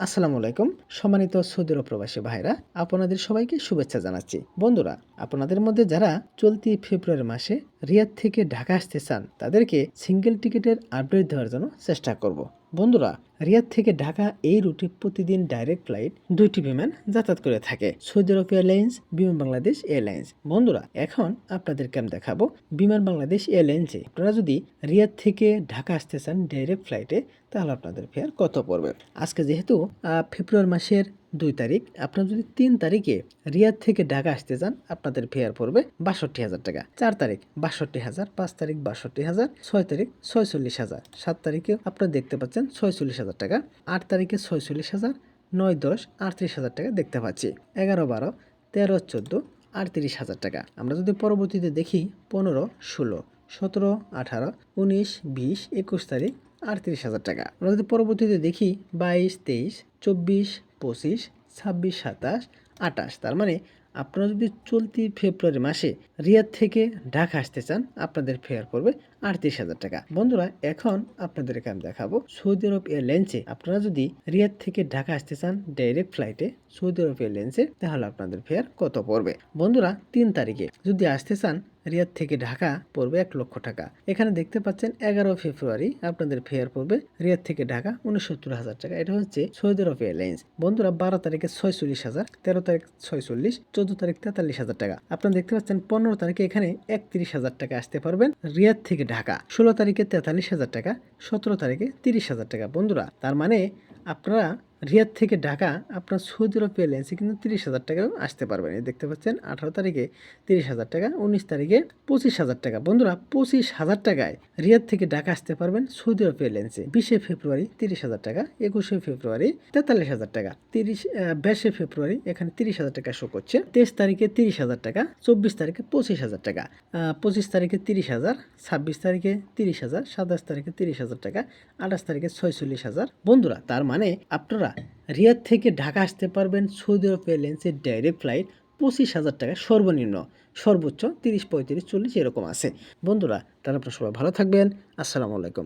আসসালামু আলাইকুম। সম্মানিত সৌদি আরব প্রবাসী ভাইরা, আপনাদের সবাইকে শুভেচ্ছা জানাচ্ছি। বন্ধুরা, আপনাদের মধ্যে যারা চলতি ফেব্রুয়ারি মাসে রিয়াদ থেকে ঢাকা আসতে চান, তাদেরকে সিঙ্গেল টিকিটের আপডেট দেওয়ার জন্য চেষ্টা করব। বন্ধুরা, রিয়াদ থেকে ঢাকা এই রুটে প্রতিদিন ডাইরেক্ট ফ্লাইট দুইটি বিমান যাতায়াত করে থাকে। সৌদি আরব এয়ারলাইন্স, বিমান বাংলাদেশ এয়ারলাইন্স। বন্ধুরা, এখন আপনাদেরকে আমি দেখাবো বিমান বাংলাদেশ এয়ারলাইন্সে। আপনারা যদি রিয়াদ থেকে ঢাকা আসতে চান ডাইরেক্ট ফ্লাইটে তাহলে আপনাদের ফেয়ার কত পড়বে? আজকে যেহেতু ফেব্রুয়ারি মাসের দুই তারিখ। আপনার যদি তিন তারিখে রিয়াদ থেকে ঢাকা আসতে চান, আপনাদের ফেয়ার পড়বে বাষট্টি হাজার টাকা। চার তারিখ বাষট্টি হাজার, পাঁচ তারিখ বাষট্টি হাজার, ছয় তারিখ ছয়চল্লিশ হাজার। সাত তারিখে আপনারা দেখতে পাচ্ছেন ছয়চল্লিশ হাজার টাকা। আট তারিখে ছয়চল্লিশ হাজার, নয়, দশ, আটত্রিশ হাজার টাকা দেখতে পাচ্ছি। এগারো, বারো, তেরো, চোদ্দ, আটত্রিশ হাজার টাকা। আমরা যদি পরবর্তীতে দেখি পনেরো, ষোলো, সতেরো, আঠারো, উনিশ, বিশ, একুশ তারিখ আটত্রিশ হাজার টাকা। আমরা যদি পরবর্তীতে দেখি বাইশ, তেইশ, চব্বিশ পঁচিশ, ছাব্বিশ, সাতাশ আটাশ তার মানে আপনারা যদি চলতি ফেব্রুয়ারি মাসে রিয়াদ থেকে ঢাকা আসতে চান, আপনাদের ফেয়ার পড়বে আটত্রিশ হাজার টাকা। বন্ধুরা, এখন আপনাদেরকে আমি দেখাবো সৌদি আরব এয়ারলাইন্সে আপনারা যদি রিয়াদ থেকে ঢাকা আসতে চান ডাইরেক্ট ফ্লাইটে সৌদি আরব এয়ারলাইন্সে তাহলে আপনাদের ফেয়ার কত পড়বে? বন্ধুরা, তিন তারিখে যদি আসতে চান রিয়াদ থেকে ঢাকা পড়বে এক লক্ষ টাকা। এখানে দেখতে পাচ্ছেন এগারো ফেব্রুয়ারি, আপনাদের ফেয়ার পড়বে রিয়াদ থেকে ঢাকা উনসত্তর হাজার টাকা। এটা হচ্ছে সৌদি আরব এয়ারলাইন্স। বন্ধুরা, বারো তারিখে ছয়চল্লিশ হাজার, তেরো তারিখ ছয়চল্লিশ, চোদ্দ তারিখ তেতাল্লিশ হাজার টাকা। আপনারা দেখতে পাচ্ছেন পনেরো তারিখে এখানে একত্রিশ হাজার টাকা আসতে পারবেন রিয়াদ থেকে ঢাকা। ষোলো তারিখে তেতাল্লিশ হাজার টাকা, সতেরো তারিখে তিরিশ হাজার টাকা। বন্ধুরা, তার মানে আপনারা রিয়াদ থেকে ঢাকা আপনার সৌদি আরব কিন্তু তিরিশ হাজার টাকাও আসতে পারবেন। দেখতে পাচ্ছেন, আঠারো তারিখে তিরিশ হাজার টাকা, উনিশ তারিখে পঁচিশ হাজার টাকা। বন্ধুরা, পঁচিশ হাজার টাকায় রিয়াদ থেকে ঢাকা আসতে পারবেন সৌদি আরব বিশে ফেব্রুয়ারি তিরিশ হাজার টাকা, একুশে ফেব্রুয়ারি তেতাল্লিশ হাজার টাকা, তিরিশ বাইশে ফেব্রুয়ারি এখানে তিরিশ হাজার টাকা শো করছে। তেইশ তারিখে তিরিশ হাজার টাকা, চব্বিশ তারিখে পঁচিশ হাজার টাকা পঁচিশ তারিখে তিরিশ হাজার, ছাব্বিশ তারিখে তিরিশ হাজার, সাতাশ তারিখে তিরিশ হাজার টাকা, আঠাশ তারিখে ছয়চল্লিশ হাজার। বন্ধুরা, তার মানে আপনারা রিয়াদ থেকে ঢাকা আসতে পারবেন সৌদি আরব এয়ারলাইন্সের ডাইরেক্ট ফ্লাইট পঁচিশ হাজার টাকা সর্বনিম্ন। সর্বোচ্চ তিরিশ, পঁয়ত্রিশ, চল্লিশ এরকম আছে। বন্ধুরা তারা আপনার সবাই ভালো থাকবেন। আসসালামু আলাইকুম।